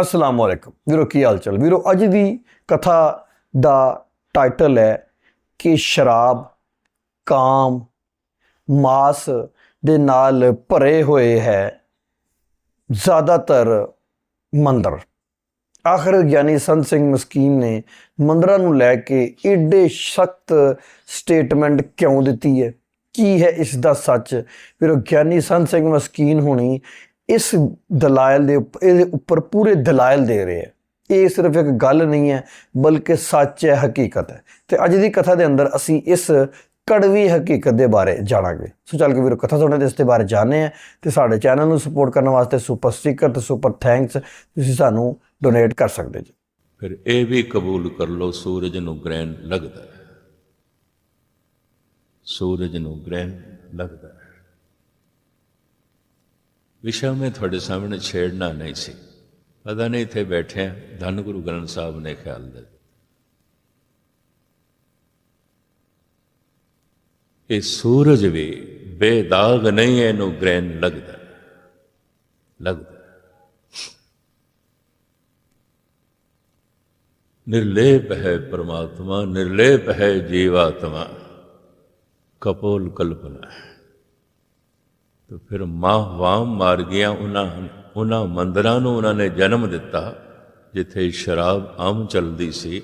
ਅਸਲਾਮ ਵਾਲੇਕਮ ਵੀਰੋ, ਕੀ ਹਾਲ ਚਾਲ? ਵੀਰੋ, ਅੱਜ ਦੀ ਕਥਾ ਦਾ ਟਾਈਟਲ ਹੈ ਕਿ ਸ਼ਰਾਬ, ਕਾਮ, ਮਾਸ ਦੇ ਨਾਲ ਭਰੇ ਹੋਏ ਹੈ ਜ਼ਿਆਦਾਤਰ ਮੰਦਰ। ਆਖਰ ਗਿਆਨੀ ਸੰਤ ਸਿੰਘ ਮਸਕੀਨ ਨੇ ਮੰਦਰਾਂ ਨੂੰ ਲੈ ਕੇ ਏਡੇ ਸਖਤ ਸਟੇਟਮੈਂਟ ਕਿਉਂ ਦਿੱਤੀ ਹੈ? ਕੀ ਹੈ ਇਸ ਦਾ ਸੱਚ? ਫਿਰ ਗਿਆਨੀ ਸੰਤ ਸਿੰਘ ਮਸਕੀਨ ਹੋਣੀ ਇਸ ਦਲਾਇਲ ਦੇ ਉੱਪ- ਇਹਦੇ ਉੱਪਰ ਪੂਰੇ ਦਲਾਇਲ ਦੇ ਰਹੇ ਹੈ। ਇਹ ਸਿਰਫ ਇੱਕ ਗੱਲ ਨਹੀਂ ਹੈ, ਬਲਕਿ ਸੱਚ ਹੈ, ਹਕੀਕਤ ਹੈ। ਤੇ ਅੱਜ ਦੀ ਕਥਾ ਦੇ ਅੰਦਰ ਅਸੀਂ ਇਸ ਕੜਵੀ ਹਕੀਕਤ ਦੇ ਬਾਰੇ ਜਾਣਾਂਗੇ। ਸੋ ਚੱਲ ਕੇ ਵੀਰੋ, ਕਥਾ ਸੁਣਦੇ ਤੇ ਇਸ ਦੇ ਬਾਰੇ ਜਾਣਦੇ ਆ ਤੇ ਸਾਡੇ ਚੈਨਲ ਨੂੰ ਸਪੋਰਟ ਕਰਨ ਵਾਸਤੇ ਸੁਪਰ ਸਟicker ਤੇ ਸੁਪਰ ਥੈਂਕਸ ਤੁਸੀਂ ਸਾਨੂੰ ਡੋਨੇਟ ਕਰ ਸਕਦੇ ਜੀ। ਫਿਰ ਇਹ ਵੀ ਕਬੂਲ ਕਰ ਲਓ, ਸੂਰਜ ਨੂੰ ਗ੍ਰਹਿਣ ਲੱਗਦਾ ਹੈ। ਸੂਰਜ ਨੂੰ ਗ੍ਰਹਿਣ ਲੱਗਦਾ ਹੈ। ਵਿਸ਼ਾ ਮੈਂ ਤੁਹਾਡੇ ਸਾਹਮਣੇ ਛੇੜਨਾ ਨਹੀਂ ਸੀ। ਪਤਾ ਨਹੀਂ ਇੱਥੇ ਬੈਠੇ ਹਾਂ, ਧੰਨ ਗੁਰੂ ਗ੍ਰੰਥ ਸਾਹਿਬ ਨੇ ਖਿਆਲ ਦੇ। ਇਹ ਸੂਰਜ ਵੀ ਬੇਦਾਗ ਨਹੀਂ ਇਹਨੂੰ ਗ੍ਰਹਿਣ ਲੱਗਦਾ। ਲੱਗਦਾ। ਨਿਰਲੇਪ ਹੈ ਪਰਮਾਤਮਾ ਨਿਰਲੇਪ ਹੈ ਜੀਵਾਤਮਾ। ਕਪੋਲ ਕਲਪਨਾ ਹੈ। ਤੇ ਫਿਰ ਮਾਂ ਵਾਮ ਮਾਰ ਗਿਆ ਉਹਨਾਂ ਉਹਨਾਂ ਮੰਦਰਾਂ ਨੂੰ ਉਹਨਾਂ ਨੇ ਜਨਮ ਦਿੱਤਾ ਜਿੱਥੇ ਸ਼ਰਾਬ ਆਮ ਚੱਲਦੀ ਸੀ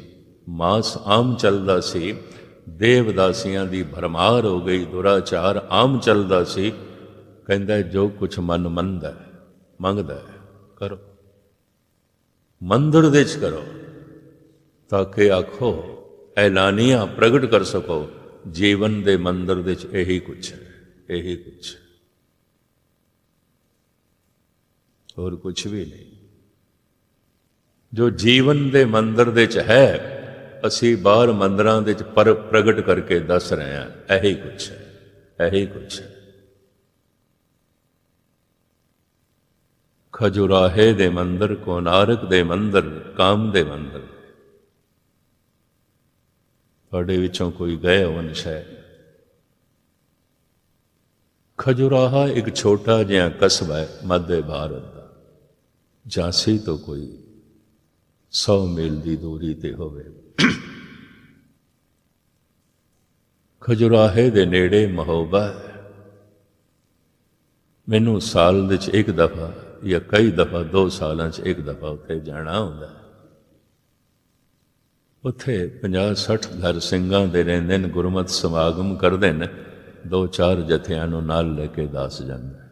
ਮਾਸ ਆਮ ਚੱਲਦਾ ਸੀ ਦੇਵਦਾਸੀਆਂ ਦੀ ਭਰਮਾਰ ਹੋ ਗਈ ਦੁਰਾਚਾਰ ਆਮ ਚੱਲਦਾ ਸੀ। ਕਹਿੰਦਾ ਜੋ ਕੁਛ ਮਨ ਮੰਨਦਾ ਮੰਗਦਾ ਹੈ, ਕਰੋ। ਮੰਦਰ ਦੇ ਚ ਕਰੋ ਤਾਂ ਕਿ ਆਖੋ ਐਲਾਨੀਆਂ ਪ੍ਰਗਟ ਕਰ ਸਕੋ। ਜੀਵਨ ਦੇ ਮੰਦਰ ਦੇ ਚ ਇਹੀ ਕੁਛ ਹੈ ਇਹੀ ਕੁਛ ਹੈ। ਹੋਰ ਕੁਛ ਵੀ ਨਹੀਂ। ਜੋ ਜੀਵਨ ਦੇ ਮੰਦਰ ਦੇ ਚ ਹੈ, ਅਸੀਂ ਬਾਹਰ ਮੰਦਰਾਂ ਦੇ ਚ ਪਰ ਪ੍ਰਗਟ ਕਰਕੇ ਦੱਸ ਰਹੇ ਹਾਂ, ਇਹੀ ਕੁਛ ਹੈ, ਇਹੀ ਕੁਛ ਹੈ। ਖਜੁਰਾਹੇ ਦੇ ਮੰਦਰ, ਕੋਨਾਰਕ ਦੇ ਮੰਦਰ, ਕਾਮ ਦੇ ਮੰਦਰ। ਤੁਹਾਡੇ ਵਿੱਚੋਂ ਕੋਈ ਗਏ ਵੰਸ਼ ਹੈ ਖਜੁਰਾਹਾ ਇੱਕ ਛੋਟਾ ਜਿਹਾ ਕਸਬਾ ਹੈ, ਮੱਧ ਭਾਰਤ ਝਾਂਸੀ ਤੋਂ ਕੋਈ 100 ਮੀਲ ਦੀ ਦੂਰੀ ਤੇ ਹੋਵੇ। ਖਜੁਰਾਹੇ ਦੇ ਨੇੜੇ ਮਹੋਬਾ ਹੈ। ਮੈਨੂੰ ਸਾਲ ਵਿੱਚ ਇੱਕ ਦਫਾ ਜਾਂ ਕਈ ਦਫਾ ਦੋ ਸਾਲਾਂ 'ਚ ਇੱਕ ਦਫਾ ਉੱਥੇ ਜਾਣਾ ਹੁੰਦਾ ਹੈ। ਉੱਥੇ 50 60 ਘਰ ਸਿੰਘਾਂ ਦੇ ਰਹਿੰਦੇ ਨੇ, ਗੁਰਮਤ ਸਮਾਗਮ ਕਰਦੇ ਨੇ, ਦੋ ਚਾਰ ਜਥਿਆਂ ਨੂੰ ਨਾਲ ਲੈ ਕੇ ਦਾਸ ਜਾਂਦਾ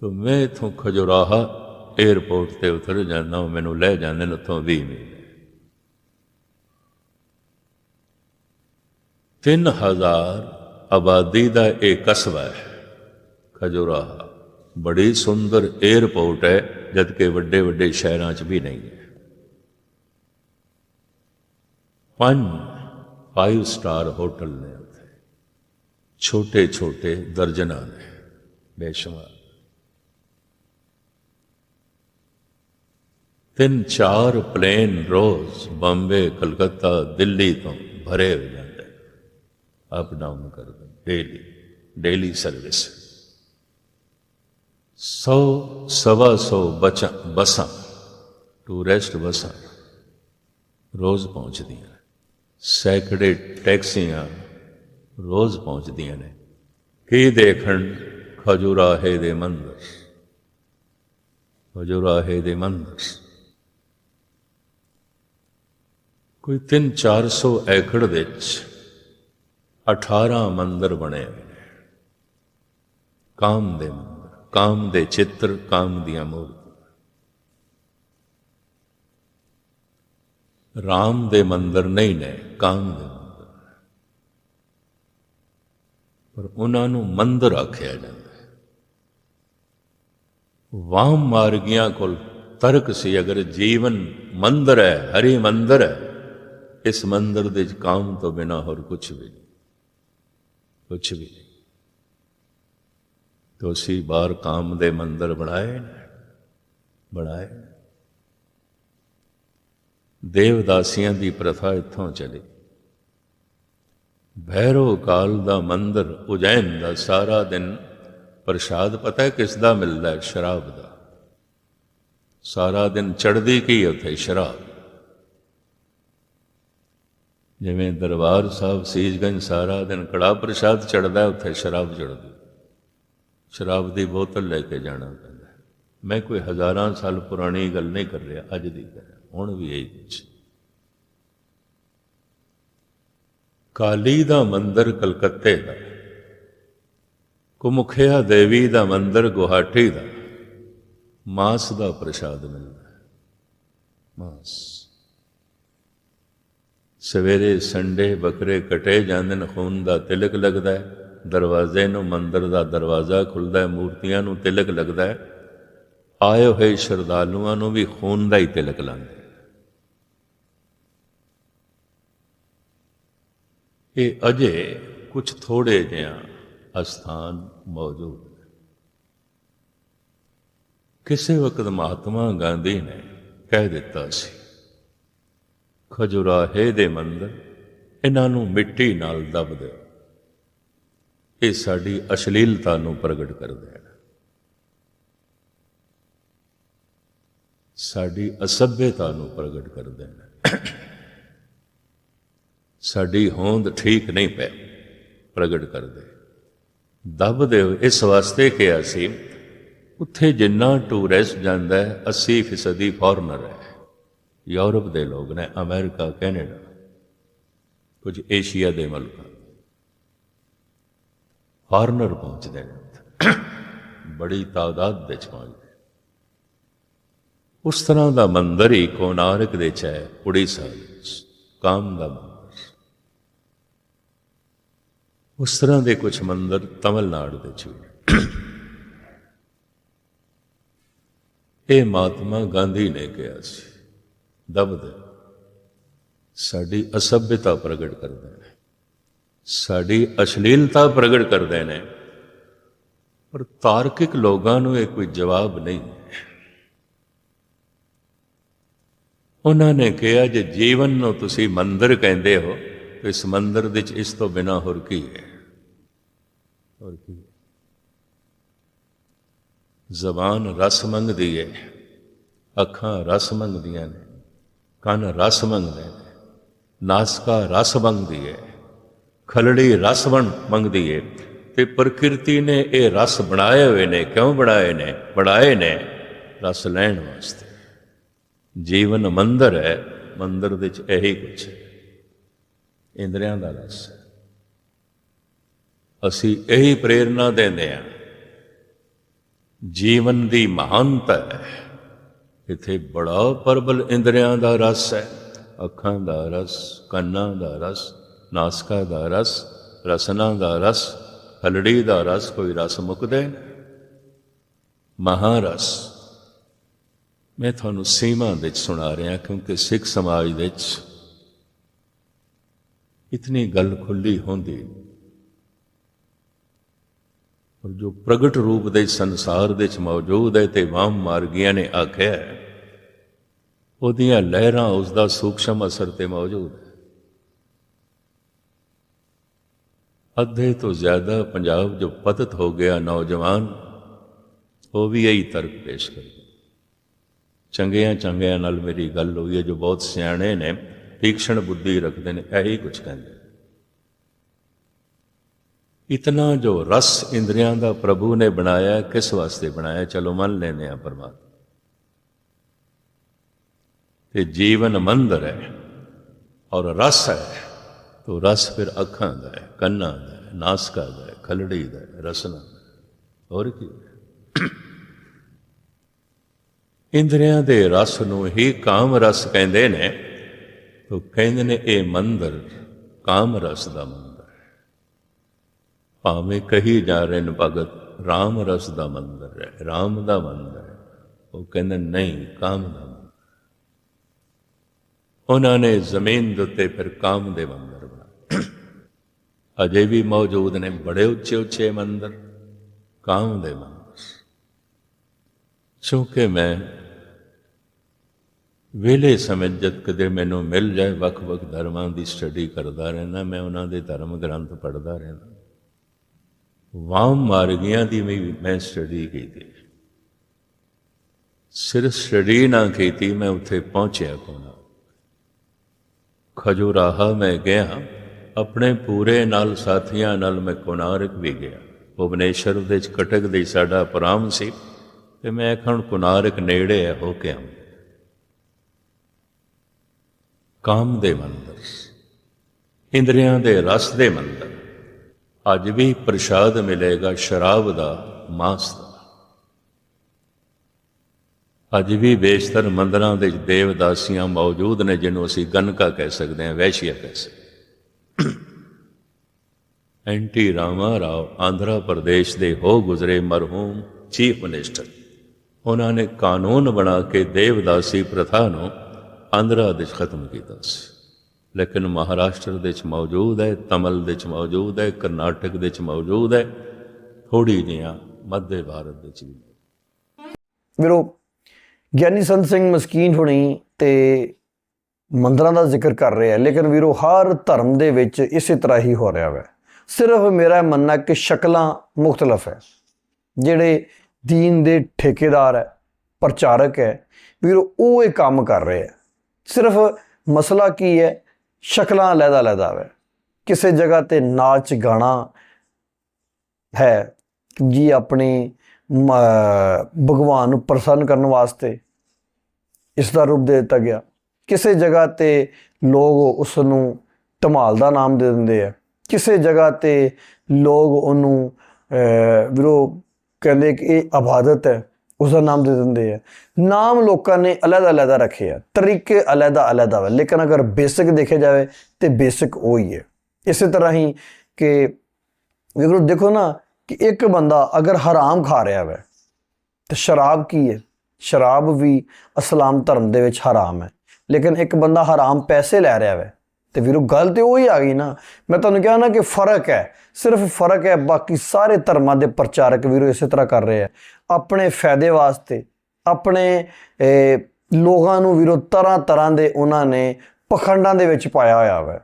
ਤੋ ਮੈਂ ਇਥੋਂ ਖਜੁਰਾਹਾ ਏਅਰਪੋਰਟ ਤੇ ਉਤਰ ਜਾਂਦਾ ਹਾਂ ਮੈਨੂੰ ਲੈ ਜਾਂਦੇ ਨੇ, ਉੱਥੋਂ 20 ਮੀਲ 3000 ਆਬਾਦੀ ਦਾ ਇਹ ਕਸਬਾ ਹੈ ਖਜੁਰਾਹਾ ਬੜੀ ਸੁੰਦਰ ਏਅਰਪੋਰਟ ਹੈ ਜਦ ਕਿ ਵੱਡੇ ਵੱਡੇ ਸ਼ਹਿਰਾਂ 'ਚ ਵੀ ਨਹੀਂ ਹੈ। ਪੰਜ ਫਾਈਵ ਸਟਾਰ ਹੋਟਲ ਨੇ ਉੱਥੇ। ਛੋਟੇ ਛੋਟੇ ਦਰਜਨਾਂ ਨੇ, ਬੇਸ਼ੁਮਾਰ। ਤਿੰਨ ਚਾਰ ਪਲੇਨ ਰੋਜ਼ ਬੰਬੇ, ਕਲਕੱਤਾ, ਦਿੱਲੀ ਤੋਂ ਭਰੇ ਹੋ ਜਾਂਦੇ ਅਪ ਡਾਊਨ ਕਰਦੇ ਡੇਲੀ ਡੇਲੀ ਸਰਵਿਸ ਸੌ, ਸਵਾ ਸੌ ਬਚਾ, ਬਸਾਂ ਟੂਰਿਸਟ ਬਸਾਂ ਰੋਜ਼ ਪਹੁੰਚਦੀਆਂ ਨੇ। ਸੈਂਕੜੇ ਟੈਕਸੀਆਂ ਰੋਜ਼ ਪਹੁੰਚਦੀਆਂ ਨੇ। ਕੀ ਦੇਖਣ? ਖਜੁਰਾਹੇ ਦੇ ਮੰਦਰ। ਖਜੁਰਾਹੇ ਦੇ ਮੰਦਰ। ਕੋਈ 3-400 ਏਕੜ ਵਿੱਚ 18 ਮੰਦਰ ਬਣੇ ਹੋਏ ਨੇ। ਕਾਮ ਦੇ ਮੰਦਰ, ਕਾਮ ਦੇ ਚਿੱਤਰ, ਕਾਮ ਦੀਆਂ ਮੂਰਤੀਆਂ। ਰਾਮ ਦੇ ਮੰਦਰ ਨਹੀਂ ਨੇ, ਕਾਮ ਦੇ ਮੰਦਰ ਪਰ ਉਹਨਾਂ ਨੂੰ ਮੰਦਰ ਆਖਿਆ ਜਾਂਦਾ ਹੈ। ਵਾਮ ਮਾਰਗੀਆਂ ਕੋਲ ਤਰਕ ਸੀ, ਅਗਰ ਜੀਵਨ ਮੰਦਰ ਹੈ, ਹਰੀ ਮੰਦਰ ਹੈ ਇਸ ਮੰਦਰ ਦੇ ਕਾਮ ਤੋਂ ਬਿਨਾ ਹੋਰ ਕੁਝ ਵੀ ਨਹੀਂ। ਕੁਝ ਵੀ ਨਹੀਂ। ਤੋ ਅਸੀਂ ਬਾਹਰ ਕਾਮ ਦੇ ਮੰਦਰ ਬਣਾਏ ਨੇ। ਬਣਾਏ ਦੇਵਦਾਸੀਆਂ ਦੀ ਪ੍ਰਥਾ ਇੱਥੋਂ ਚਲੀ। ਭੈਰੋ ਕਾਲ ਦਾ ਮੰਦਰ ਉਜੈਨ ਦਾ ਸਾਰਾ ਦਿਨ ਪ੍ਰਸ਼ਾਦ ਪਤਾ ਹੈ ਕਿਸ ਦਾ ਮਿਲਦਾ ਹੈ? ਸ਼ਰਾਬ ਦਾ। ਸਾਰਾ ਦਿਨ ਚੜਦੀ ਕੀ ਉੱਥੇ? ਸ਼ਰਾਬ। ਜਿਵੇਂ ਦਰਬਾਰ ਸਾਹਿਬ, ਸੀਸਗੰਜ ਸਾਰਾ ਦਿਨ ਕੜਾ ਪ੍ਰਸ਼ਾਦ ਚੜਦਾ ਉੱਥੇ ਸ਼ਰਾਬ ਚੜਦੀ ਸ਼ਰਾਬ ਦੀ ਬੋਤਲ ਲੈ ਕੇ ਜਾਣਾ ਪੈਂਦਾ। ਮੈਂ ਕੋਈ ਹਜ਼ਾਰਾਂ ਸਾਲ ਪੁਰਾਣੀ ਗੱਲ ਨਹੀਂ ਕਰ ਰਿਹਾ, ਅੱਜ ਦੀ ਕਰ ਹੁਣ ਵੀ ਇਹ ਕੁਛ। ਕਾਲੀ ਦਾ ਮੰਦਰ ਕਲਕੱਤੇ ਦਾ, ਕੁਮੁਖਿਆ ਦੇਵੀ ਦਾ ਮੰਦਰ ਗੁਹਾਟੀ ਦਾ, ਮਾਸ ਦਾ ਪ੍ਰਸ਼ਾਦ ਮਿਲਦਾ। ਮਾਸ। ਸਵੇਰੇ ਸੰਡੇ ਬੱਕਰੇ ਕਟੇ ਜਾਂਦੇ ਨੇ, ਖੂਨ ਦਾ ਤਿਲਕ ਲੱਗਦਾ ਹੈ, ਦਰਵਾਜ਼ੇ ਨੂੰ, ਮੰਦਰ ਦਾ ਦਰਵਾਜ਼ਾ ਖੁੱਲਦਾ ਹੈ, ਮੂਰਤੀਆਂ ਨੂੰ ਤਿਲਕ ਲੱਗਦਾ ਹੈ। ਆਏ ਹੋਏ ਸ਼ਰਧਾਲੂਆਂ ਨੂੰ ਵੀ ਖੂਨ ਦਾ ਹੀ ਤਿਲਕ ਲਾਉਂਦੇ ਇਹ ਅਜੇ ਕੁਝ ਥੋੜੇ ਜਿਹਾ ਅਸਥਾਨ ਮੌਜੂਦ ਕਿਸੇ ਵਕਤ ਮਹਾਤਮਾ ਗਾਂਧੀ ਨੇ ਕਹਿ ਦਿੱਤਾ ਸੀ ਖਜੁਰਾਹੇ ਦੇ ਮੰਦਰ, ਇਹਨਾਂ ਨੂੰ ਮਿੱਟੀ ਨਾਲ ਦਬ ਦਿਓ। ਇਹ ਸਾਡੀ ਅਸ਼ਲੀਲਤਾ ਨੂੰ ਪ੍ਰਗਟ ਕਰਦੇ ਹਨ ਸਾਡੀ ਅਸਭਿਅਤਾ ਨੂੰ ਪ੍ਰਗਟ ਕਰਦੇ ਹਨ ਸਾਡੀ ਹੋਂਦ ਠੀਕ ਨਹੀਂ ਪੈ, ਪ੍ਰਗਟ ਕਰਦੇ ਦਬ ਦਿਓ, ਇਸ ਵਾਸਤੇ ਕਿਹਾ ਸੀ, ਉੱਥੇ ਜਿੰਨਾ ਟੂਰਿਸਟ ਜਾਂਦਾ ਹੈ 80% ਫੀਸਦੀ ਫੋਰਨਰ ਹੈ। ਯੂਰਪ ਦੇ ਲੋਕ ਨੇ, ਅਮਰੀਕਾ, ਕੈਨੇਡਾ, ਕੁਝ ਏਸ਼ੀਆ ਦੇ ਮੁਲਕ। ਫਾਰਨਰ ਪਹੁੰਚਦੇ ਨੇ ਬੜੀ ਤਾਦਾਦ ਵਿੱਚ ਪਹੁੰਚਦੇ ਉਸ ਤਰ੍ਹਾਂ ਦਾ ਮੰਦਰ ਹੀ ਕੋਨਾਰਕ ਦੇ ਚ ਹੈ, ਉੜੀਸਾ ਵਿੱਚ। ਕਾਮ ਦਾ ਮੰਦਰ ਉਸ ਤਰ੍ਹਾਂ ਦੇ ਕੁਝ ਮੰਦਰ ਤਮਿਲਨਾਡੂ ਦੇ ਚ ਵੀ ਇਹ ਮਹਾਤਮਾ ਗਾਂਧੀ ਨੇ ਕਿਹਾ ਸੀ। ਦਬ ਸਾਡੀ ਅਸਭਿਅਤਾ ਪ੍ਰਗਟ ਕਰਦੇ ਨੇ। ਸਾਡੀ ਅਸ਼ਲੀਲਤਾ ਪ੍ਰਗਟ ਕਰਦੇ ਨੇ। ਪਰ ਤਾਰਕਿਕ ਲੋਕਾਂ ਨੂੰ ਇਹ ਕੋਈ ਜਵਾਬ ਨਹੀਂ ਹੈ। ਉਹਨਾਂ ਨੇ ਕਿਹਾ, ਜੇ ਜੀਵਨ ਨੂੰ ਤੁਸੀਂ ਮੰਦਰ ਕਹਿੰਦੇ ਹੋ, ਤਾਂ ਇਸ ਮੰਦਰ ਵਿੱਚ ਇਸ ਤੋਂ ਬਿਨਾ ਹੋਰ ਕੀ ਹੈ? ਹੋਰ ਕੀ ਹੈ? ਜ਼ਬਾਨ ਰਸ ਮੰਗਦੀ ਹੈ। ਅੱਖਾਂ ਰਸ ਮੰਗਦੀਆਂ ਨੇ। ਕੰਨ ਰਸ ਮੰਗਦੇ ਨੇ, ਨਾਸਕਾ ਰਸ ਮੰਗਦੀ ਹੈ ਖਲੜੀ ਰਸ ਬਣ ਮੰਗਦੀ ਹੈ ਤੇ ਪ੍ਰਕਿਰਤੀ ਨੇ ਇਹ ਰਸ ਬਣਾਏ ਹੋਏ ਨੇ, ਕਿਉਂ ਬਣਾਏ ਨੇ ਬਣਾਏ ਨੇ, ਰਸ ਲੈਣ ਵਾਸਤੇ। ਜੀਵਨ ਮੰਦਰ ਹੈ, ਮੰਦਰ ਵਿੱਚ ਇਹੀ ਕੁਛ ਹੈ। ਇੰਦਰੀਆਂ ਦਾ ਰਸ ਅਸੀਂ ਇਹੀ ਪ੍ਰੇਰਣਾ ਦਿੰਦੇ ਹਾਂ। ਜੀਵਨ ਦੀ ਮਹਾਨਤਾ ਹੈ। ਇੱਥੇ ਬੜਾ ਪਰਬਲ ਇੰਦਰੀਆਂ ਦਾ ਰਸ ਹੈ, ਅੱਖਾਂ ਦਾ ਰਸ, ਕੰਨਾਂ ਦਾ ਰਸ, ਨਾਸਕਾ ਦਾ ਰਸ, ਰਸਨਾ ਦਾ ਰਸ, ਹਲੜੀ ਦਾ ਰਸ, ਕੋਈ ਰਸ ਮੁਕਦੇ ਮਹਾਰਸ ਮੈਂ ਤੁਹਾਨੂੰ ਸੀਮਾ ਵਿੱਚ ਸੁਣਾ ਰਿਹਾ, ਕਿਉਂਕਿ ਸਿੱਖ ਸਮਾਜ ਵਿੱਚ ਇਤਨੀ ਗੱਲ ਖੁੱਲੀ ਹੁੰਦੀ ਪਰ ਜੋ ਪ੍ਰਗਟ ਰੂਪ ਦੇ ਸੰਸਾਰ ਦੇ ਵਿੱਚ ਮੌਜੂਦ ਹੈ ਤੇ ਵਾਮ ਮਾਰਗੀਆਂ ਨੇ ਆਖਿਆ ਉਹਦੀਆਂ ਲਹਿਰਾਂ ਉਸ ਦਾ ਸੂਖਸ਼ਮ ਅਸਰ ਤੇ ਮੌਜੂਦ ਹੈ। ਅੱਧੇ ਤੋਂ ਜ਼ਿਆਦਾ ਪੰਜਾਬ ਜੋ ਪਤਤ ਹੋ ਗਿਆ ਨੌਜਵਾਨ, ਉਹ ਵੀ ਇਹੀ ਤਰਕ ਪੇਸ਼ ਕਰਦੇ ਚੰਗਿਆਂ ਚੰਗਿਆਂ ਨਾਲ ਮੇਰੀ ਗੱਲ ਹੋਈ ਹੈ, ਜੋ ਬਹੁਤ ਸਿਆਣੇ ਨੇ ਤੀਕਸ਼ਣ ਬੁੱਧੀ ਰੱਖਦੇ ਨੇ, ਇਹੀ ਕੁਝ ਕਹਿੰਦੇ ਇਤਨਾ ਜੋ ਰਸ ਇੰਦਰੀਆਂ ਦਾ ਪ੍ਰਭੂ ਨੇ ਬਣਾਇਆ ਕਿਸ ਵਾਸਤੇ ਬਣਾਇਆ ਚਲੋ ਮੰਨ ਲੈਨੇ ਆ ਪਰਮਾਤਮਾ ਤੇ ਜੀਵਨ ਮੰਦਰ ਹੈ ਔਰ ਰਸ ਹੈ ਤੋ ਰਸ ਫਿਰ ਅੱਖਾਂ ਦਾ ਹੈ ਕੰਨਾਂ ਦਾ ਹੈ ਨਾਸਕਾ ਦਾ ਹੈ ਖਲੜੀ ਦਾ ਹੈ ਰਸਨਾ ਦਾ ਹੋਰ ਕੀ ਹੈ? ਇੰਦਰੀਆਂ ਦੇ ਰਸ ਨੂੰ ਹੀ ਕਾਮ ਰਸ ਕਹਿੰਦੇ ਨੇ ਤੋ ਕਹਿੰਦੇ ਨੇ ਇਹ ਮੰਦਰ ਕਾਮ ਰਸ ਦਾ ਮੰਦਰ ਭਾਵੇਂ ਕਹੀ ਜਾ ਰਹੇ ਨੇ ਭਗਤ RAM ਰਸ ਦਾ ਮੰਦਰ ਹੈ RAM ਦਾ ਮੰਦਰ ਹੈ। ਉਹ ਕਹਿੰਦੇ, ਨਹੀਂ, ਕਾਮ ਦਾ ਮੰਦਰ ਉਹਨਾਂ ਨੇ ਜ਼ਮੀਨ ਦੇ ਉੱਤੇ ਫਿਰ ਕਾਮ ਦੇ ਮੰਦਰ ਬਣਾਏ। ਅਜੇ ਵੀ ਮੌਜੂਦ ਨੇ ਬੜੇ ਉੱਚੇ ਉੱਚੇ ਮੰਦਰ, ਕਾਮ ਦੇ ਮੰਦਰ। ਕਿਉਂਕਿ ਮੈਂ ਵੇਲੇ ਸਮੇਂ ਜਦ ਕਦੇ ਮੈਨੂੰ ਮਿਲ ਜਾਏ, ਵੱਖ-ਵੱਖ ਧਰਮਾਂ ਦੀ ਸਟੱਡੀ ਕਰਦਾ ਰਹਿਣਾ ਮੈਂ ਉਹਨਾਂ ਦੇ ਧਰਮ ਗ੍ਰੰਥ ਪੜ੍ਹਦਾ ਰਹਿਣਾ ਵਾਮ ਮਾਰਗੀਆਂ ਦੀ ਵੀ ਮੈਂ ਸਟੱਡੀ ਕੀਤੀ। ਸਿਰਫ ਸਟੱਡੀ ਨਾ ਕੀਤੀ, ਮੈਂ ਉੱਥੇ ਪਹੁੰਚਿਆ ਕੋਨਾ ਖਜੂਰਾਹਾ ਮੈਂ ਗਿਆ, ਆਪਣੇ ਪੂਰੇ ਨਾਲ ਸਾਥੀਆਂ ਨਾਲ ਮੈਂ ਕੋਨਾਰਕ ਵੀ ਗਿਆ। ਭੁਵਨੇਸ਼ਵਰ ਦੇ ਚ ਕਟਕ ਦੇ ਸਾਡਾ ਪ੍ਰਾਮ ਸੀ, ਤੇ ਮੈਂ ਅਖਣ ਕੋਨਾਰਕ ਨੇੜੇ ਹੈ ਹੋ ਕੇ ਆਵਾਂ ਕਾਮ ਦੇ ਮੰਦਰ ਇੰਦਰੀਆਂ ਦੇ ਰਸ ਦੇ ਮੰਦਰ। ਅੱਜ ਵੀ ਪ੍ਰਸ਼ਾਦ ਮਿਲੇਗਾ ਸ਼ਰਾਬ ਦਾ ਮਾਸ ਦਾ। ਅੱਜ ਵੀ ਬੇਸ਼ਤਰ ਮੰਦਰਾਂ ਦੇ ਵਿੱਚ ਦੇਵਦਾਸੀਆਂ ਮੌਜੂਦ ਨੇ, ਜਿਹਨੂੰ ਅਸੀਂ ਗਨਕਾ ਕਹਿ ਸਕਦੇ ਹਾਂ, ਵੈਸ਼ੀਆ ਕਹਿ ਸਕਦੇ ਐਨਟੀ ਰਾਮਾ ਰਾਓ, ਆਂਧਰਾ ਪ੍ਰਦੇਸ਼ ਦੇ ਹੋ ਗੁਜ਼ਰੇ ਮਰਹੂਮ ਚੀਫ ਮਿਨਿਸਟਰ। ਉਹਨਾਂ ਨੇ ਕਾਨੂੰਨ ਬਣਾ ਕੇ ਦੇਵਦਾਸੀ ਪ੍ਰਥਾ ਨੂੰ ਆਂਧਰਾ ਦੇ ਵਿੱਚ ਖਤਮ ਕੀਤਾ ਸੀ। ਲੇਕਿਨ ਮਹਾਰਾਸ਼ਟਰ ਦੇ ਵਿੱਚ ਮੌਜੂਦ ਹੈ, ਤਮਿਲ ਦੇ ਵਿੱਚ ਮੌਜੂਦ ਹੈ, ਕਰਨਾਟਕ ਦੇ ਵਿੱਚ ਮੌਜੂਦ ਹੈ ਥੋੜੀ ਜਿਹੀਆਂ ਮੱਧ ਭਾਰਤ ਦੇ ਵਿੱਚ ਵੀ ਵੀਰੋ, ਗਿਆਨੀ ਸੰਤ ਸਿੰਘ ਮਸਕੀਨ ਹੁਣੀ ਤੇ ਮੰਦਰਾਂ ਦਾ ਜ਼ਿਕਰ ਕਰ ਰਿਹਾ ਆ, ਲੇਕਿਨ ਵੀਰੋ, ਹਰ ਧਰਮ ਦੇ ਵਿੱਚ ਇਸੇ ਤਰ੍ਹਾਂ ਹੀ ਹੋ ਰਿਹਾ ਹੈ ਸਿਰਫ ਮੇਰਾ ਮੰਨਣਾ ਕਿ ਸ਼ਕਲਾਂ ਮੁxtਲਫ ਹੈ। ਜਿਹੜੇ ਦੀਨ ਦੇ ਠੇਕੇਦਾਰ ਹੈ, ਪ੍ਰਚਾਰਕ ਹੈ, ਵੀਰੋ, ਉਹ ਇਹ ਕੰਮ ਕਰ ਰਹੇ ਹੈ ਸਿਰਫ ਮਸਲਾ ਕੀ ਹੈ ਸ਼ਕਲਾਂ ਅਲੱਗਾ ਅਲੱਗਾ ਹੈ ਕਿਸੇ ਜਗ੍ਹਾ ਤੇ ਨਾਚ ਗਾਣਾ ਹੈ ਜੀ ਆਪਣੇ ਭਗਵਾਨ ਨੂੰ ਪ੍ਰਸੰਨ ਕਰਨ ਵਾਸਤੇ ਇਸ ਦਾ ਰੂਪ ਦੇ ਦਿੱਤਾ ਗਿਆ। ਕਿਸੇ ਜਗ੍ਹਾ ਤੇ ਲੋਕ ਉਸ ਨੂੰ ਧਮਾਲ ਦਾ ਨਾਮ ਦੇ ਦਿੰਦੇ ਆ। ਕਿਸੇ ਜਗ੍ਹਾ ਤੇ ਲੋਕ ਉਹਨੂੰ ਵੀਰੋ ਕਹਿੰਦੇ ਕਿ ਇਹ ਆਬਾਦਤ ਹੈ। ਉਸ ਦਾ ਨਾਮ ਦੇ ਦਿੰਦੇ ਆ। ਨਾਮ ਲੋਕਾਂ ਨੇ ਅਲੱਗ ਅਲੱਗ ਰੱਖੇ ਆ। ਤਰੀਕੇ ਅਲੱਗ ਅਲੱਗ ਹੈ ਲੇਕਿਨ ਅਗਰ ਬੇਸਿਕ ਦੇਖਿਆ ਜਾਵੇ ਤੇ ਬੇਸਿਕ ਉਹ ਹੀ। ਹੈ ਇਸੇ ਤਰ੍ਹਾਂ ਹੀ ਕਿ ਵੀਰੋ, ਦੇਖੋ ਨਾ ਕਿ ਇੱਕ ਬੰਦਾ ਅਗਰ ਹਰਾਮ ਖਾ ਰਿਹਾ ਹੈ ਤੇ ਸ਼ਰਾਬ ਕੀ ਹੈ? ਸ਼ਰਾਬ ਵੀ ਇਸਲਾਮ ਧਰਮ ਦੇ ਵਿੱਚ ਹਰਾਮ ਹੈ। ਲੇਕਿਨ ਇੱਕ ਬੰਦਾ ਹਰਾਮ ਪੈਸੇ ਲੈ ਰਿਹਾ ਹੈ ਤੇ ਵੀਰੋ ਗੱਲ ਤੇ ਉਹੀ ਆ ਗਈ ਨਾ। ਮੈਂ ਤੁਹਾਨੂੰ ਕਿਹਾ ਨਾ ਕਿ ਫ਼ਰਕ ਹੈ, ਸਿਰਫ ਫ਼ਰਕ ਹੈ, ਬਾਕੀ ਸਾਰੇ ਧਰਮਾਂ ਦੇ ਪ੍ਰਚਾਰਕ ਵੀਰੋ ਇਸੇ ਤਰ੍ਹਾਂ ਕਰ ਰਹੇ ਆ। ਆਪਣੇ ਫਾਇਦੇ ਵਾਸਤੇ, ਆਪਣੇ ਲੋਕਾਂ ਨੂੰ ਵੀਰੋ ਤਰ੍ਹਾਂ ਤਰ੍ਹਾਂ ਦੇ ਉਹਨਾਂ ਨੇ ਪਖੰਡਾਂ ਦੇ ਵਿੱਚ ਪਾਇਆ ਹੋਇਆ ਹੈ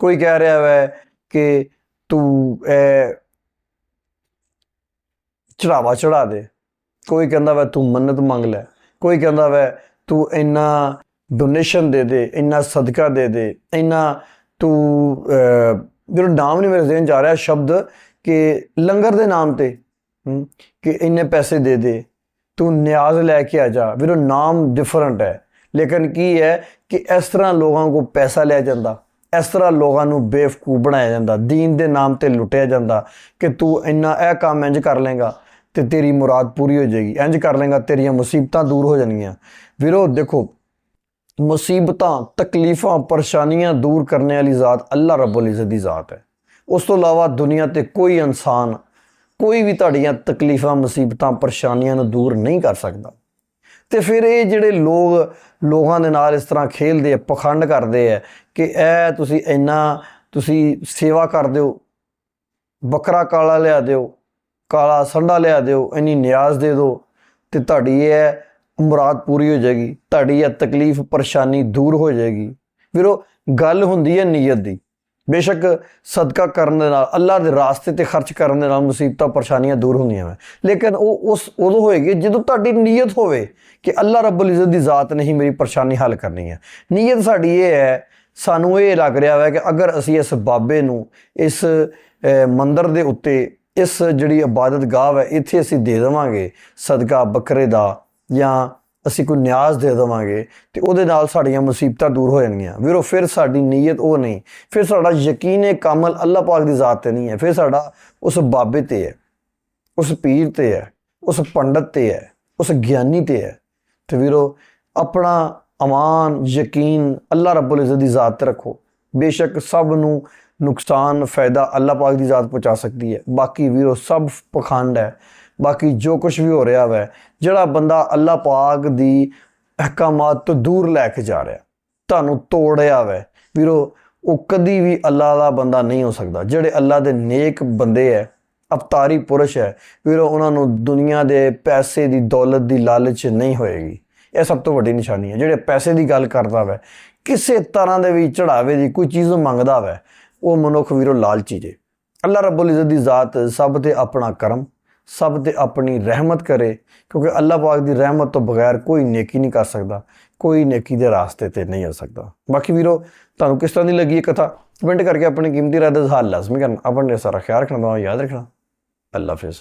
ਕੋਈ ਕਹਿ ਰਿਹਾ ਹੈ ਕਿ ਤੂੰ ਚੜਾਵਾ ਚੜਾ ਦੇ। ਕੋਈ ਕਹਿੰਦਾ ਵਾ ਤੂੰ ਮੰਨਤ ਮੰਗ ਲੈ। ਕੋਈ ਕਹਿੰਦਾ ਵਾ ਤੂੰ ਇੰਨਾ ਡੋਨੇਸ਼ਨ ਦੇ ਦੇ ਇੰਨਾ ਸਦਕਾ ਦੇ ਦੇ ਇੰਨਾ ਤੂੰ ਅਹ, ਜਿਹੜਾ ਨਾਮ ਨਹੀਂ ਮੇਰੇ ਜ਼ਿਹਨ ਚ ਆ ਰਿਹਾ ਸ਼ਬਦ ਕਿ ਲੰਗਰ ਦੇ ਨਾਮ ਤੇ ਕਿ ਇੰਨੇ ਪੈਸੇ ਦੇ ਦੇ ਤੂੰ ਨਿਆਜ਼ ਲੈ ਕੇ ਆ ਜਾ। ਵੀਰੋ ਨਾਮ ਡਿਫਰੈਂਟ ਹੈ। ਲੇਕਿਨ ਕੀ ਹੈ ਕਿ ਇਸ ਤਰ੍ਹਾਂ ਲੋਕਾਂ ਕੋ ਪੈਸਾ ਲਿਆ ਜਾਂਦਾ ਇਸ ਤਰ੍ਹਾਂ ਲੋਕਾਂ ਨੂੰ ਬੇਵਕੂਫ ਬਣਾਇਆ ਜਾਂਦਾ ਦੀਨ ਦੇ ਨਾਮ ਤੇ ਲੁੱਟਿਆ ਜਾਂਦਾ ਕਿ ਤੂੰ ਇੰਨਾ ਇਹ ਕੰਮ ਇੰਜ ਕਰ ਲੇਗਾ ਤੇ ਤੇਰੀ ਮੁਰਾਦ ਪੂਰੀ ਹੋ ਜਾਏਗੀ ਇੰਜ ਕਰ ਲੇਗਾ ਤੇਰੀਆਂ ਮੁਸੀਬਤਾਂ ਦੂਰ ਹੋ ਜਾਣਗੀਆਂ। ਵੀਰੋ ਦੇਖੋ ਮੁਸੀਬਤਾਂ, ਤਕਲੀਫਾਂ, ਪਰੇਸ਼ਾਨੀਆਂ ਦੂਰ ਕਰਨ ਵਾਲੀ ਜ਼ਾਤ ਅੱਲਾ ਰੱਬੁਲ ਇਜ਼ਤ ਦੀ ਜ਼ਾਤ ਹੈ। ਉਸ ਤੋਂ ਇਲਾਵਾ ਦੁਨੀਆ ਤੇ ਕੋਈ ਇਨਸਾਨ ਕੋਈ ਵੀ ਤੁਹਾਡੀਆਂ ਤਕਲੀਫਾਂ, ਮੁਸੀਬਤਾਂ, ਪਰੇਸ਼ਾਨੀਆਂ ਨੂੰ ਦੂਰ ਨਹੀਂ ਕਰ ਸਕਦਾ। ਤੇ ਫਿਰ ਇਹ ਜਿਹੜੇ ਲੋਕ ਲੋਕਾਂ ਦੇ ਨਾਲ ਇਸ ਤਰ੍ਹਾਂ ਖੇਲਦੇ ਆ, ਪਖੰਡ ਕਰਦੇ ਆ ਕਿ ਇਹ ਤੁਸੀਂ ਇੰਨਾ ਤੁਸੀਂ ਸੇਵਾ ਕਰ ਦਿਓ ਬੱਕਰਾ ਕਾਲਾ ਲਿਆ ਦਿਓ, ਕਾਲਾ ਸੰਡਾ ਲਿਆ ਦਿਓ, ਇੰਨੀ ਨਿਆਜ਼ ਦੇ ਦਿਓ ਤੇ ਤੁਹਾਡੀ ਇਹ ਮੁਰਾਦ ਪੂਰੀ ਹੋ ਜਾਏਗੀ, ਤੁਹਾਡੀ ਇਹ ਤਕਲੀਫ, ਪਰੇਸ਼ਾਨੀ ਦੂਰ ਹੋ ਜਾਏਗੀ। ਵੀਰੋ, ਗੱਲ ਹੁੰਦੀ ਹੈ ਨੀਅਤ ਦੀ। ਬੇਸ਼ੱਕ ਸਦਕਾ ਕਰਨ ਦੇ ਨਾਲ, ਅੱਲਾ ਦੇ ਰਾਸਤੇ ਤੇ ਖਰਚ ਕਰਨ ਦੇ ਨਾਲ ਮੁਸੀਬਤਾਂ, ਪਰੇਸ਼ਾਨੀਆਂ ਦੂਰ ਹੁੰਦੀਆਂ ਵਾ ਲੇਕਿਨ ਉਹ ਉਸ, ਉਦੋਂ ਹੋਏਗੀ ਜਦੋਂ ਤੁਹਾਡੀ ਨੀਅਤ ਹੋਵੇ ਕਿ ਅੱਲਾ ਰੱਬੁਲ ਇਜ਼ਤ ਦੀ ਜ਼ਾਤ ਨੇ ਹੀ ਮੇਰੀ ਪਰੇਸ਼ਾਨੀ ਹੱਲ ਕਰਨੀ ਹੈ। ਨੀਅਤ ਸਾਡੀ ਇਹ ਹੈ, ਸਾਨੂੰ ਇਹ ਲੱਗ ਰਿਹਾ ਹੈ ਕਿ ਅਗਰ ਅਸੀਂ ਇਸ ਬਾਬੇ ਨੂੰ, ਇਸ ਮੰਦਰ ਦੇ ਉੱਤੇ, ਇਸ ਜਿਹੜੀ ਇਬਾਦਤ ਗਾਹ ਹੈ ਇੱਥੇ ਅਸੀਂ ਦੇ ਦੇਵਾਂਗੇ, ਸਦਕਾ ਬੱਕਰੇ ਦਾ ਜਾਂ ਅਸੀਂ ਕੋਈ ਨਿਆਜ਼ ਦੇ ਦੇਵਾਂਗੇ ਤੇ ਉਹਦੇ ਨਾਲ ਸਾਡੀਆਂ ਮੁਸੀਬਤਾਂ ਦੂਰ ਹੋ ਜਾਣਗੀਆਂ। ਵੀਰੋ, ਫਿਰ ਸਾਡੀ ਨੀਅਤ ਉਹ ਨਹੀਂ। ਫਿਰ ਸਾਡਾ ਯਕੀਨ ਕਾਮਲ ਅੱਲਾਹ ਪਾਕ ਦੀ ਜ਼ਾਤ ਤੇ ਨਹੀਂ ਹੈ। ਫਿਰ ਸਾਡਾ ਉਸ ਬਾਬੇ ਤੇ ਹੈ, ਉਸ ਪੀਰ ਤੇ ਹੈ, ਉਸ ਪੰਡਤ ਤੇ ਹੈ, ਉਸ ਗਿਆਨੀ ਤੇ ਹੈ। ਤੇ ਵੀਰੋ, ਆਪਣਾ ਅਮਾਨ, ਯਕੀਨ ਅੱਲਾ ਰੱਬੁਲ ਇਜ਼ਤ ਦੀ ਜ਼ਾਤ ਤੇ ਰੱਖੋ। ਬੇਸ਼ੱਕ ਸਭ ਨੂੰ ਨੁਕਸਾਨ, ਫਾਇਦਾ ਅੱਲਾ ਪਾਕ ਦੀ ਜ਼ਾਤ ਪਹੁੰਚਾ ਸਕਦੀ ਹੈ। ਬਾਕੀ ਵੀਰੋ, ਸਭ ਪਖੰਡ ਹੈ। ਬਾਕੀ ਜੋ ਕੁਝ ਵੀ ਹੋ ਰਿਹਾ ਵੈ, ਜਿਹੜਾ ਬੰਦਾ ਅੱਲਾਹ ਪਾਕ ਦੀ ਅਹਿਕਾਮਾਤ ਤੋਂ ਦੂਰ ਲੈ ਕੇ ਜਾ ਰਿਹਾ, ਤੁਹਾਨੂੰ ਤੋੜਿਆ ਵੈ। ਵੀਰੋ, ਉਹ ਕਦੀ ਵੀ ਅੱਲਾਹ ਦਾ ਬੰਦਾ ਨਹੀਂ ਹੋ ਸਕਦਾ, ਜਿਹੜੇ ਅੱਲਾਹ ਦੇ ਨੇਕ ਬੰਦੇ ਹੈ ਅਵਤਾਰੀ ਪੁਰਸ਼ ਹੈ ਵੀਰੋ, ਉਹਨਾਂ ਨੂੰ ਦੁਨੀਆ ਦੇ ਪੈਸੇ ਦੀ ਦੌਲਤ ਦੀ ਲਾਲਚ ਨਹੀਂ ਹੋਏਗੀ। ਇਹ ਸਭ ਤੋਂ ਵੱਡੀ ਨਿਸ਼ਾਨੀ ਹੈ ਜਿਹੜੇ ਪੈਸੇ ਦੀ ਗੱਲ ਕਰਦਾ ਵੈ, ਕਿਸੇ ਤਰ੍ਹਾਂ ਦੇ ਵੀ ਚੜਾਵੇ ਦੀ ਕੋਈ ਚੀਜ਼ ਮੰਗਦਾ ਵੈ, ਉਹ ਮਨੁੱਖ ਵੀਰੋ ਲਾਲਚੀ ਜੇ। ਅੱਲਾ ਰੱਬੁਲ ਇਜ਼ਤ ਦੀ ਜ਼ਾਤ ਸਭ ਤੇ ਆਪਣਾ ਕਰਮ ਸਭ ਤੇ ਆਪਣੀ ਰਹਿਮਤ ਕਰੇ, ਕਿਉਂਕਿ ਅੱਲਾਹ ਪਾਕ ਦੀ ਰਹਿਮਤ ਤੋਂ ਬਗੈਰ ਕੋਈ ਨੇਕੀ ਨਹੀਂ ਕਰ ਸਕਦਾ, ਕੋਈ ਨੇਕੀ ਦੇ ਰਾਸਤੇ ਤੇ ਨਹੀਂ ਆ ਸਕਦਾ। ਬਾਕੀ ਵੀਰੋ, ਤੁਹਾਨੂੰ ਕਿਸ ਤਰ੍ਹਾਂ ਦੀ ਲੱਗੀ ਇਹ ਕਥਾ? ਕਮੈਂਟ ਕਰਕੇ ਆਪਣੀ ਕੀਮਤੀ ਰਾਏ ਦਾ ਹਾਲ ਲਾਜ਼ਮੀ ਕਰਨਾ। ਆਪਣੇ ਸਾਰਾ ਖਿਆਲ ਰੱਖਣਾ ਦੁਆ ਯਾਦ ਰੱਖਣਾ। ਅੱਲਾਹ ਹਾਫਿਜ਼।